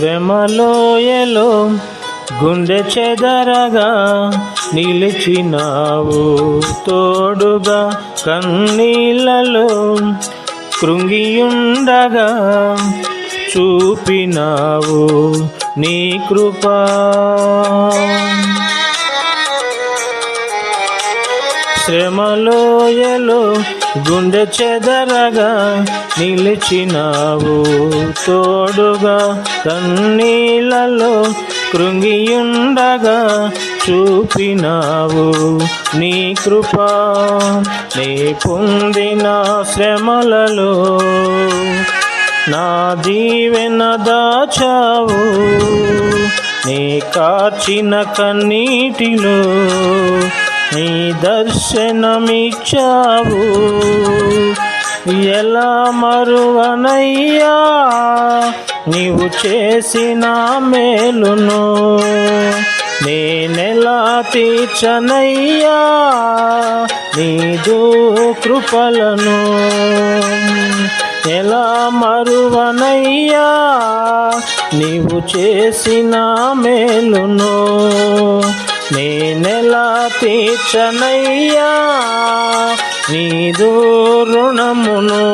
శ్రమలోయలో గుండె చెదరగా నిలిచినావు. తోడుగా కన్నీళ్ళలో కృంగియుండగా చూపినావు నీ కృపా. శ్రమలోయలో గుండె చెదరగా నిలిచినావు. తోడుగా కన్నీళ్ళలో కృంగియుండగా చూపినావు. నీ కృప నీ పొందిన శ్రమలలో నా దీవెన దాచావు. నీ కాచిన కన్నీటిలో నీ దర్శనమిచ్చావు. ఎలా మరువనయ్యా? నీవు చేసిన మేలును నేనెలా తీర్చనయ్యా? నీదు కృపలను ఎలా మరువనయ్యా? నీవు చేసిన మేలును తీర్చనయ్యా నీదు రుణమును.